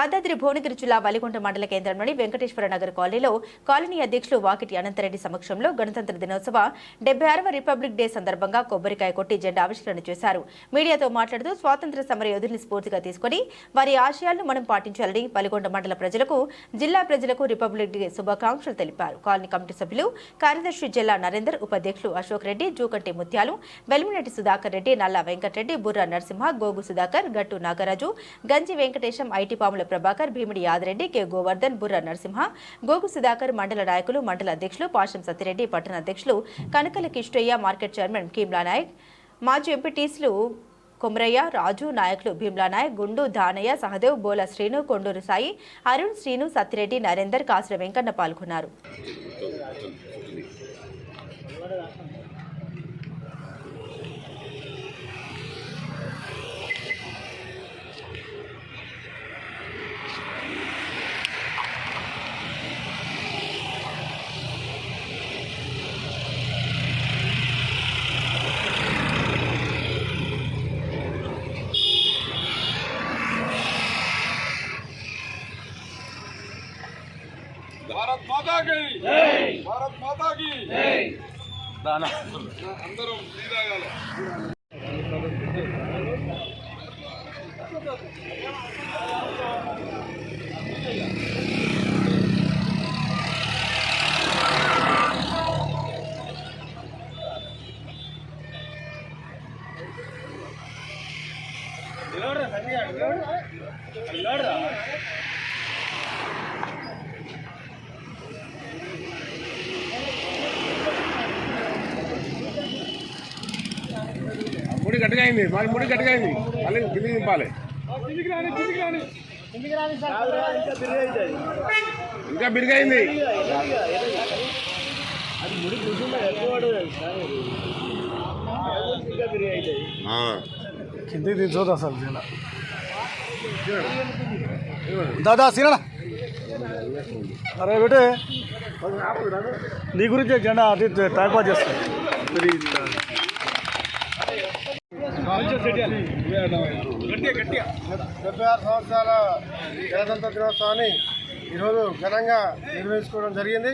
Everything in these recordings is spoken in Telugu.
యాదాద్రి భువనగిరి జిల్లా వలిగొండ మండల కేంద్రంలోని వెంకటేశ్వర నగర్ కాలనీలో కాలనీ అధ్యక్షులు వాకిటి అనంతరెడ్డి సమక్షంలో గణతంత్ర దినోత్సవ డెబ్బై ఆరవ రిపబ్లిక్ డే సందర్భంగా కొబ్బరికాయ కొట్టి జెండా ఆవిష్కరణ చేశారు. మీడియాతో మాట్లాడుతూ స్వాతంత్ర సమర యోధుల్ని స్ఫూర్తిగా తీసుకుని వారి ఆశయాలను మనం పాటించాలని వలిగొండ మండల ప్రజలకు జిల్లా ప్రజలకు రిపబ్లిక్ డే శుభాకాంక్షలు తెలిపారు. కాలనీ కమిటీ సభ్యులు కార్యదర్శి జిల్లా నరేందర్ ఉపాధ్యక్షులు అశోక్ రెడ్డి జూకంటి ముత్యాలు వెల్మినటి సుధాకర్ రెడ్డి నల్లా వెంకటరెడ్డి బుర్రా నరసింహ గోగు సుధాకర్ గట్టు నాగరాజు గంజి వెంకటేశం ఐటీ పాముల ప్రభాకర్ భీమిడి యాదరెడ్డి కె. గోవర్ధన్ బుర్ర నరసింహ గోగు సుధాకర్ మండల నాయకులు మండల అధ్యక్షులు పాషం సత్యరెడ్డి పట్టణ అధ్యక్షులు కనకల కిష్టయ్య మార్కెట్ చైర్మన్ కీమ్లా నాయక్ మాజీ ఎంపీటీసులు కొమరయ్య రాజు నాయకులు భీమ్లా నాయక్ గుండు దానయ్య సహదేవ్ బోల శ్రీను కొండూరు సాయి అరుణ్ శ్రీను సత్తిరెడ్డి నరేందర్ కాసుల వెంకన్న పాల్గొన్నారు. భారత్ మాతా కి భారత్ మాతా కి అందరం టీ తాగాలి గట్టిగా అయింది మరి ముడి గట్టిగా అయింది మళ్ళీ కిందికి దింపాలి. ఇంకా బిరిగైంది కిందికి దించోదు అసలు జెండా దాదా సీనా అరే బేటే నీ గురించి జెండా అది టైం పాస్ చేస్తా డెబ్బై ఆరు సంవత్సరాల గణతంత్ర దినోత్సవాన్ని ఈరోజు ఘనంగా నిర్వహించుకోవడం జరిగింది.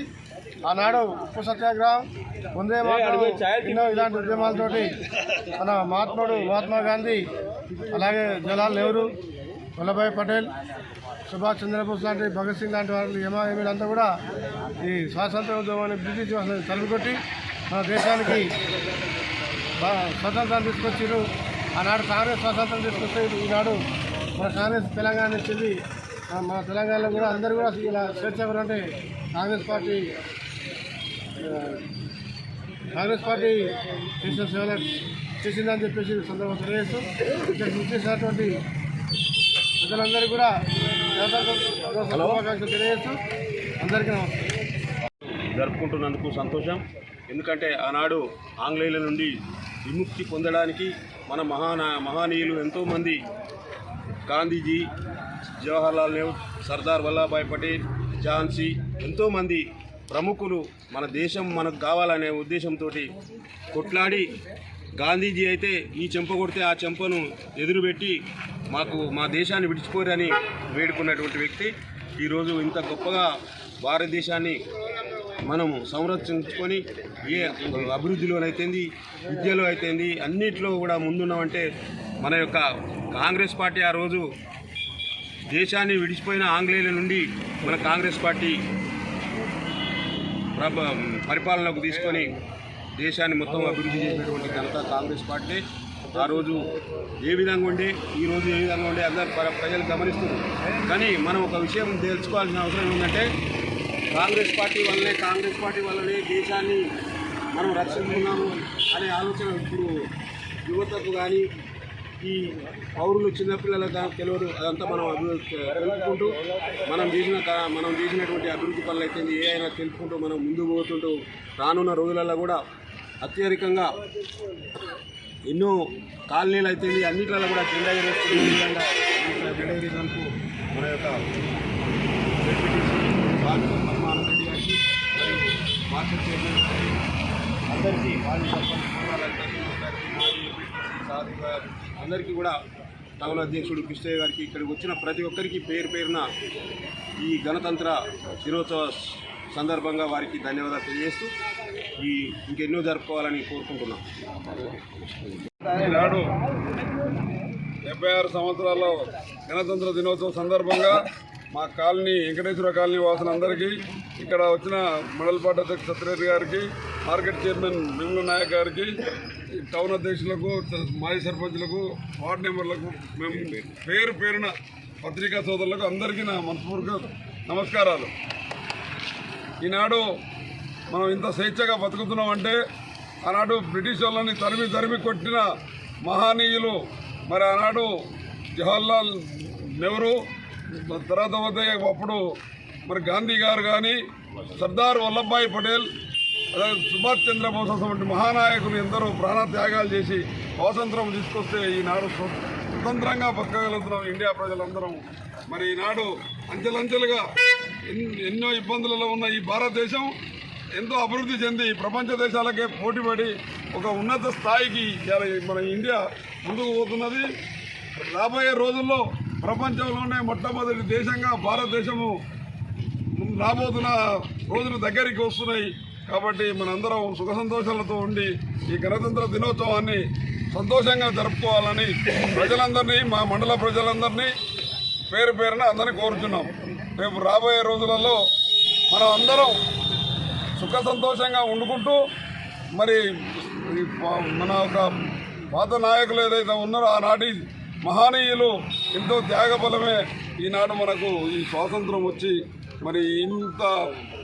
ఆనాడు ఉప్పు సత్యాగ్రహం ముందే ఎన్నో ఇలాంటి ఉద్యమాలతోటి మన మహాత్ముడు మహాత్మా గాంధీ అలాగే జవహర్లాల్ నెహ్రూ వల్లభాయ్ పటేల్ సుభాష్ చంద్రబోస్ లాంటి భగత్ సింగ్ లాంటి వాళ్ళు ఎంఐఎంలంతా కూడా ఈ స్వాతంత్ర ఉద్యమాన్ని బ్రిటిష్ తలుపుకొట్టి మన దేశానికి బా- స్వతంత్రాన్ని తీసుకొచ్చారు ఆనాడు కాంగ్రెస్ స్వతంత్రం తీసుకొస్తే ఈనాడు మన కాంగ్రెస్ తెలంగాణ ఇచ్చింది ఆ, మన తెలంగాణలో కూడా అందరూ కూడా ఇలా స్వేచ్ఛ అంటే కాంగ్రెస్ పార్టీ కాంగ్రెస్ పార్టీ చేసిన సేవలు చేసిందని చెప్పేసి ఈ సందర్భంగా తెలియజేస్తూ ఇక్కడ చేసినటువంటి ప్రజలందరూ కూడా శుభాకాంక్షలు తెలియజేస్తూ అందరికీ నమస్కారం. జరుపుకుంటున్నందుకు సంతోషం. ఎందుకంటే ఆనాడు ఆంగ్లేయుల నుండి విముక్తి పొందడానికి మన మహాన మహానీయులు ఎంతోమంది గాంధీజీ జవహర్లాల్ నెహ్రూ సర్దార్ వల్లభాయ్ పటేల్ ఝాన్సీ ఎంతోమంది ప్రముఖులు మన దేశం మనకు కావాలనే ఉద్దేశంతో కొట్లాడి గాంధీజీ అయితే ఈ చెంప కొడితే ఆ చెంపను ఎదురుపెట్టి మాకు మా దేశాన్ని విడిచిపోరని వేడుకున్నటువంటి వ్యక్తి. ఈరోజు ఇంత గొప్పగా భారతదేశాన్ని మనము సంరక్షించుకొని ఏ అభివృద్ధిలోనైతేంది విద్యలో అయితేంది అన్నిట్లో కూడా ముందున్నామంటే మన యొక్క కాంగ్రెస్ పార్టీ ఆ రోజు దేశాన్ని విడిచిపోయిన ఆంగ్లేయుల నుండి మన కాంగ్రెస్ పార్టీ ప్రభ పరిపాలనకు తీసుకొని దేశాన్ని మొత్తం అభివృద్ధి చేసినటువంటి ఘనత కాంగ్రెస్ పార్టీ ఆ రోజు ఏ విధంగా ఉండే ఈరోజు ఏ విధంగా ఉండే అందరు ప్ర- ప్రజలు గమనిస్తున్నారు. కానీ మనం ఒక విషయం తెలుసుకోవాల్సిన అవసరం ఏంటంటే కాంగ్రెస్ పార్టీ వల్లనే కాంగ్రెస్ పార్టీ వల్లనే దేశాన్ని మనం రక్షిస్తున్నాము అనే ఆలోచన ఇప్పుడు యువతకు కానీ ఈ పౌరులు చిన్నపిల్లలకు కానీ తెలియదు. అదంతా మనం అభివృద్ధి తెలుపుకుంటూ మనం చేసిన మనం చేసినటువంటి అభివృద్ధి పనులు అయితే ఏ అయినా తెలుపుకుంటూ మనం ముందుకు పోతుంటూ రానున్న రోజులలో కూడా అత్యధికంగా ఎన్నో కాలనీలు అయితే అన్నిట్లలో కూడా జెండా ఎగరేస్తున్న విధంగా జెండా ఎగరేసినందుకు మన యొక్క జెడ్పీటీసీ బాలు పద్మానందరెడ్డి గారికి మరియు మార్కెట్ చైర్మన్ గారికి అందరికీ మాజీ సర్పంచ్ అందరికీ కూడా టౌన్ అధ్యక్షుడు కృష్ణయ్య గారికి ఇక్కడికి వచ్చిన ప్రతి ఒక్కరికి పేరు పేరున ఈ గణతంత్ర దినోత్సవ సందర్భంగా వారికి ధన్యవాదాలు తెలియజేస్తూ ఈ ఇంకెన్నో జరుపుకోవాలని కోరుకుంటున్నాం. ఈనాడు డెబ్బై ఆరు సంవత్సరాల్లో గణతంత్ర దినోత్సవం సందర్భంగా మా కాలనీ వెంకటేశ్వర కాలనీ వాసులందరికీ ఇక్కడ వచ్చిన మండలపాటి అధ్యక్ష సత్యరెడ్డి గారికి మార్కెట్ చైర్మన్ మిముల నాయక్ గారికి టౌన్ అధ్యక్షులకు మాజీ సర్పంచులకు వార్డు మెంబర్లకు మేము పేరు పేరున పత్రికా సోదరులకు అందరికీ నా మనస్ఫూర్తిగా నమస్కారాలు. ఈనాడు మనం ఇంత స్వేచ్ఛగా బతుకుతున్నామంటే ఆనాడు బ్రిటిష్ వాళ్ళని తరిమి తరిమి కొట్టిన మహానీయులు మరి ఆనాడు జవహర్లాల్ నెహ్రూ తర్వాత పోతే అప్పుడు మరి గాంధీ గారు కానీ సర్దార్ వల్లభాయ్ పటేల్ అలాగే సుభాష్ చంద్రబోస్ వంటి మహానాయకులు ఎందరో ప్రాణత్యాగాలు చేసి స్వాతంత్రం తీసుకొస్తే ఈనాడు స్వతంత్రంగా బతకగలుగుతున్నాం ఇండియా ప్రజలందరం. మరి ఈనాడు అంచెలంచెలుగా ఎన్- ఎన్నో ఇబ్బందులలో ఉన్న ఈ భారతదేశం ఎంతో అభివృద్ధి చెంది ప్రపంచ దేశాలకే పోటీపడి ఒక ఉన్నత స్థాయికి మన ఇండియా ముందుకు పోతున్నది. రాబోయే రోజుల్లో ప్రపంచంలోనే మొట్టమొదటి దేశంగా భారతదేశము రాబోతున్న రోజులు దగ్గరికి వస్తున్నాయి. కాబట్టి మనందరం సుఖ సంతోషాలతో ఉండి ఈ గణతంత్ర దినోత్సవాన్ని సంతోషంగా జరుపుకోవాలని ప్రజలందరినీ మా మండల ప్రజలందరినీ పేరు పేరున అందరినీ కోరుతున్నాం రేపు రాబోయే రోజులలో మనం అందరం సుఖ సంతోషంగా వండుకుంటూ మరి మన ఒక పాత నాయకులు ఏదైతే ఉన్నారో ఆనాటి మహనీయులు ఎంతో త్యాగబలమే ఈనాడు మనకు ఈ స్వాతంత్రం వచ్చి మరి ఇంత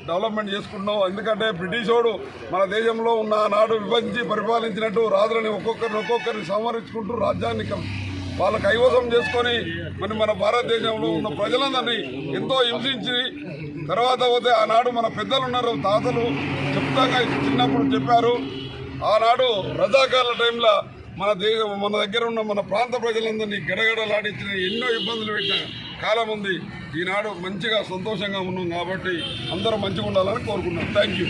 డెవలప్మెంట్ చేసుకుంటున్నాం ఎందుకంటే బ్రిటిషోడు మన దేశంలో ఉన్న నాడు విభజించి పరిపాలించినట్టు రాజులని ఒక్కొక్కరిని ఒక్కొక్కరిని సంహరించుకుంటూ రాజ్యాన్ని కం- వాళ్ళ కైవసం చేసుకొని మరి మన భారతదేశంలో ఉన్న ప్రజలందరినీ ఎంతో హింసించి తర్వాత పోతే ఆనాడు మన పెద్దలు ఉన్నారు తాతలు చెప్తాగా చిన్నప్పుడు చెప్పారు. ఆనాడు రజాకాల టైంలో మన దేశం మన దగ్గర ఉన్న మన ప్రాంత ప్రజలందరినీ గడగడలాడించిన ఎన్నో ఇబ్బందులు పెట్టిన కాలం ఉంది. ఈనాడు మంచిగా సంతోషంగా ఉన్నాం కాబట్టి అందరం మంచిగా ఉండాలని కోరుకున్నాం థ్యాంక్ యూ